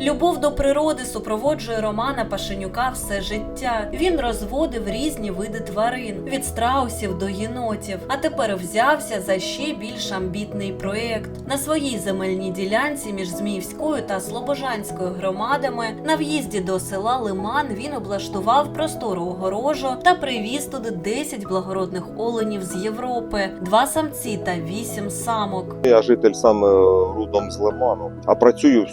Любов до природи супроводжує Романа Пашенюка все життя. Він розводив різні види тварин від страусів до єнотів. А тепер взявся за ще більш амбітний проєкт. На своїй земельній ділянці між Зміївською та Слобожанською громадами на в'їзді до села Лиман він облаштував простору огорожу та привіз туди 10 благородних оленів з Європи, два самці та вісім самок. Я житель саме родом з Лиману, а працюю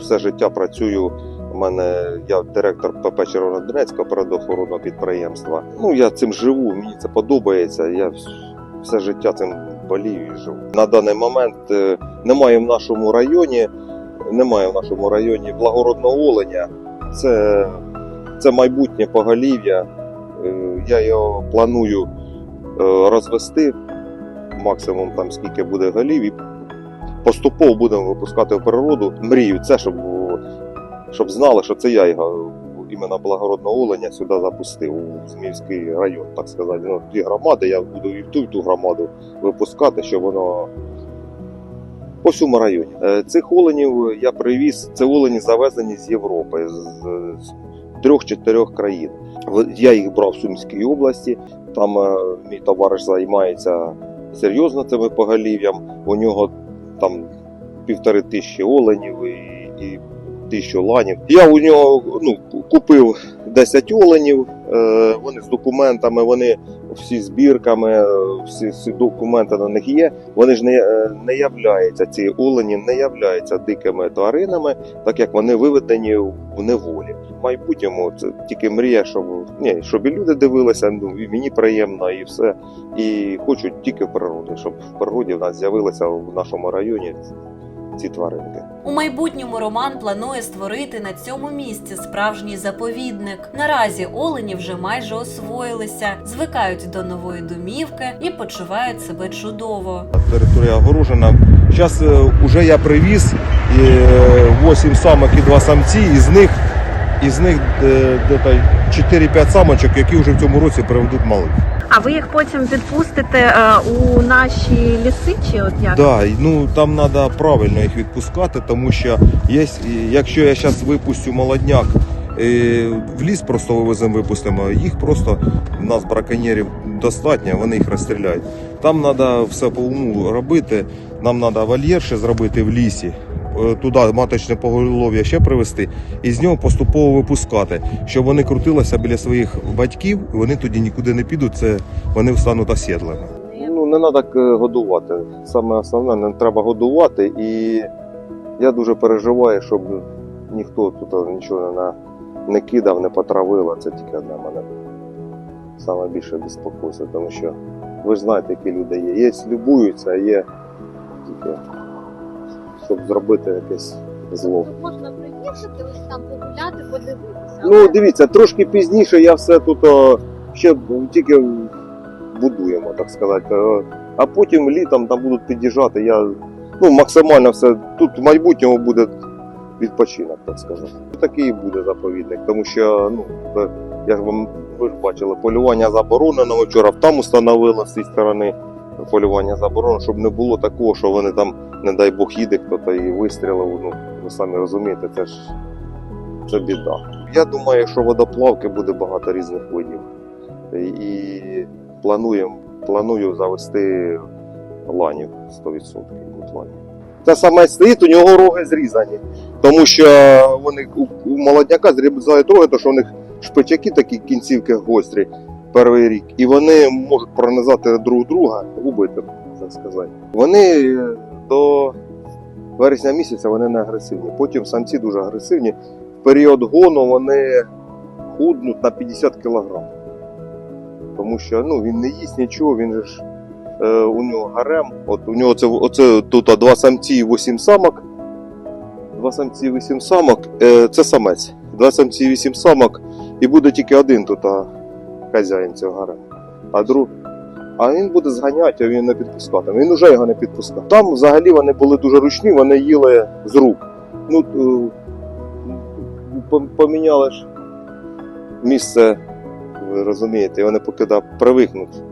все життя. Працюю. У мене я директор ПП Червонодонецького природоохоронного підприємства. Ну я цим живу, мені це подобається. Я все життя цим болію і живу. На даний момент е, немає в нашому районі, немає в нашому районі благородного оленя. Це, це майбутнє поголів'я. Е, Я його планую е, розвести максимум там скільки буде голів, поступово будемо випускати в природу. Мрію це, щоб, щоб знали, що це я його іменно благородного оленя сюди запустив у Зміївський район, так сказати. Ну, дві громади, я буду і в ту, і ту громаду випускати, щоб воно по всьому районі. Е, Цих оленів я привіз, це олені завезені з Європи, з, трьох-чотирьох країн. Я їх брав в Сумській області, там е, мій товариш займається серйозно цими поголів'ям. У нього там півтори тисячі оленів і, і тисячу ланів. Я у нього ну, купив 10 оленів, е, вони з документами, вони всі збірками, всі, всі документи на них є. Вони ж не, е, не являються, ці олені не являються дикими тваринами, так як вони виведені в неволі. В майбутньому це тільки мрія, щоб, ні, щоб і люди дивилися, ну, і мені приємно, і все. І хочуть тільки в природі, щоб в природі в нас з'явилися в нашому районі ці тваринки. У майбутньому Роман планує створити на цьому місці справжній заповідник. Наразі олені вже майже освоїлися, звикають до нової домівки і почувають себе чудово. Територія огорожена. Зараз вже я привіз 8 самок і 2 самці, із них, із них е, де-то 4-5 самочок, які вже в цьому році приведуть малих. А ви їх потім відпустите е, у наші ліси чи от як? Да, ну там треба правильно їх відпускати, тому що є, якщо я зараз випустю молодняк е, в ліс, просто вивеземо, випустимо, їх просто в нас браконьєрів достатньо, вони їх розстріляють. Там треба все по уму робити. Нам треба вольєр ще зробити в лісі. Е, Туди маточне поголов'я ще привезти і з нього поступово випускати, щоб вони крутилися біля своїх батьків, і вони тоді нікуди не підуть. Це вони стануть осідлими. Ну, не треба годувати. Саме основне, не треба годувати. І я дуже переживаю, щоб ніхто тут нічого не, не кидав, не потравив. Це тільки одне мене саме більше безпокойство, тому що ви ж знаєте, які люди є. Є любуються, а є тільки, щоб зробити якесь зло. Можна ось там погуляти, подивитися. Ну, дивіться, трошки пізніше я все тут о, ще тільки будуємо, так сказати. А потім літом там будуть під'їжджати. Я ну, максимально все. Тут в майбутньому буде відпочинок, так скажу. Такий буде заповідник, тому що ну, я ж вам ви ж бачили, полювання заборонено. Вчора там установили з цієї сторони полювання заборонено, щоб не було такого, що вони там, не дай Бог, їде хтось і вистрілив. Ну, ви самі розумієте, це ж це біда. Я думаю, що водоплавки буде багато різних видів. І плануємо, планую завести ланів 100% будуть ланів. Те саме стоїть, у нього роги зрізані. Тому що вони у молодняка зрізають роги, тому що у них шпичаки такі кінцівки гострі перший рік. І вони можуть пронизати друг друга, убити, так сказати. Вони до вересня місяця вони не агресивні. Потім самці дуже агресивні. В період гону вони худнуть на 50 кг. Тому що ну, він не їсть нічого, він же ж е, у нього гарем. От у нього це оце тут два самці і 8 самок. Два самці і 8 самок е, це самець. Два самці і 8 самок, і буде тільки один тут хазяїн цього гарему. А друг. А він буде зганяти, а він не підпускати. Він вже його не підпускав. Там взагалі вони були дуже ручні, вони їли з рук. Ну, е, поміняли ж місце, ви розумієте, і вони поки да, привикнуть,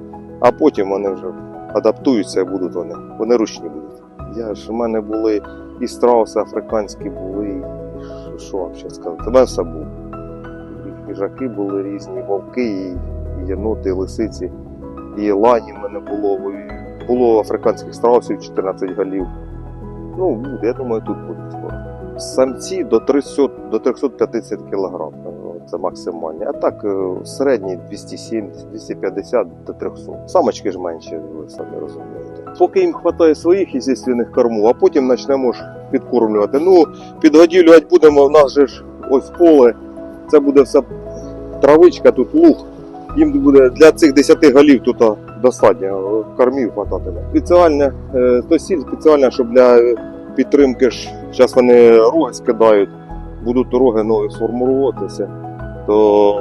а потім вони вже адаптуються і будуть вони. Вони ручні будуть. Я ж, у мене були і страуси африканські були, і що вам ще сказати? Мене все було. Хижаки були різні, вовки, і, єноти, і лисиці, і лані в мене було, було африканських страусів 14 голів. Ну, я думаю, тут буде скоро. Самці до 300, до 350 кг. Це максимальні. А так е, середній 270, 250 до 300. Самочки ж менші, ви самі розумієте. Поки їм вистачає своїх естественних корму, а потім почнемо ж підкормлювати. Ну, підгодівлювати будемо, в нас же ж ось поле. Це буде все травичка, тут луг. Їм буде для цих 10 голів тут достатньо кормів хвататиме. Спеціальне, е, то сіль спеціальна, щоб для підтримки ж. Зараз вони роги скидають, будуть роги нові сформуватися, то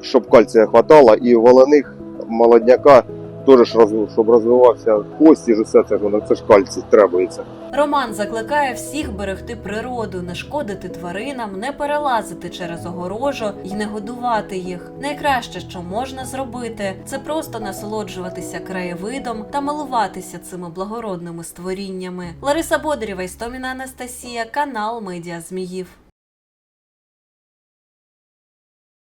щоб кальція хватало, і валених молодняка теж щоб розвивався кості, ж все це воно це ж кальцій требується. Роман закликає всіх берегти природу, не шкодити тваринам, не перелазити через огорожу і не годувати їх. Найкраще, що можна зробити, це просто насолоджуватися краєвидом та милуватися цими благородними створіннями. Лариса Бодрєва, Істоміна Анастасія, канал Медіа Зміїв.